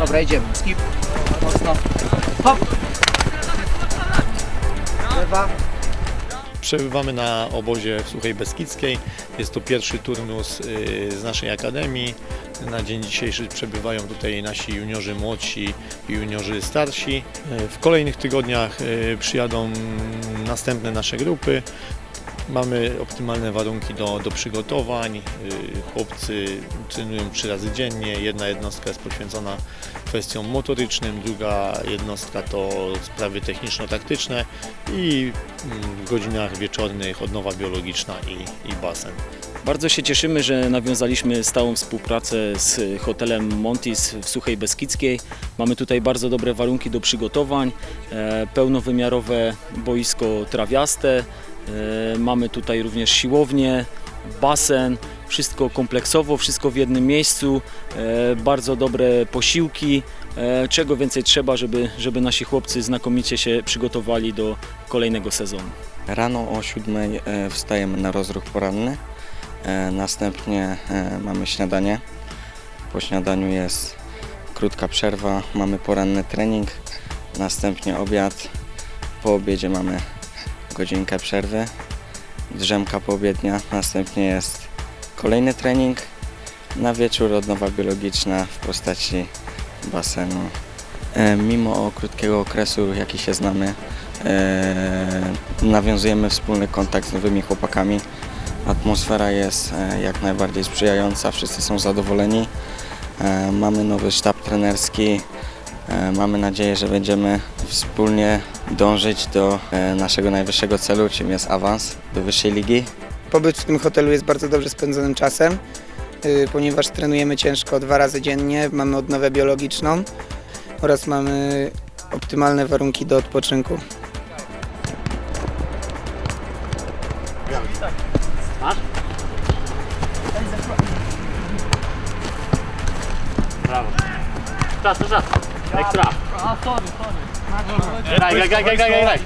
Dobra, idziemy. Skip. Mocno. Hop. Lewa. Przebywamy na obozie w Suchej Beskidzkiej. Jest to pierwszy turnus y, z naszej akademii. Na dzień dzisiejszy przebywają tutaj nasi juniorzy młodsi i juniorzy starsi. Y, W kolejnych tygodniach y, przyjadą następne nasze grupy. Mamy optymalne warunki do, do przygotowań. Y, Chłopcy trenują trzy razy dziennie. Jedna jednostka jest poświęcona kwestiom motorycznym, druga jednostka to sprawy techniczno-taktyczne i mm, w godzinach wieczornych odnowa biologiczna i, i basen. Bardzo się cieszymy, że nawiązaliśmy stałą współpracę z hotelem Montis w Suchej Beskidzkiej. Mamy tutaj bardzo dobre warunki do przygotowań, e, pełnowymiarowe boisko trawiaste, e, mamy tutaj również siłownię, basen, wszystko kompleksowo, wszystko w jednym miejscu, e, bardzo dobre posiłki. Czego więcej trzeba, żeby, żeby nasi chłopcy znakomicie się przygotowali do kolejnego sezonu. Rano o 7 e, wstajemy na rozruch poranny. E, Następnie e, mamy śniadanie. Po śniadaniu jest krótka przerwa, mamy poranny trening, następnie obiad. Po obiedzie mamy godzinkę przerwy, drzemka poobiednia, następnie jest kolejny trening. Na wieczór odnowa biologiczna w postaci basenu. E, Mimo krótkiego okresu, jaki się znamy, nawiązujemy wspólny kontakt z nowymi chłopakami. Atmosfera jest e, jak najbardziej sprzyjająca, wszyscy są zadowoleni. E, Mamy nowy sztab trenerski. E, Mamy nadzieję, że będziemy wspólnie dążyć do naszego najwyższego celu, czym jest awans do wyższej ligi. Pobyt w tym hotelu jest bardzo dobrze spędzonym czasem, y, ponieważ trenujemy ciężko dwa razy dziennie, mamy odnowę biologiczną oraz mamy optymalne warunki do odpoczynku. Brawo. Czas, czas, czas. Ekstra. A, sorry, sorry. Graj, graj, graj, graj, graj.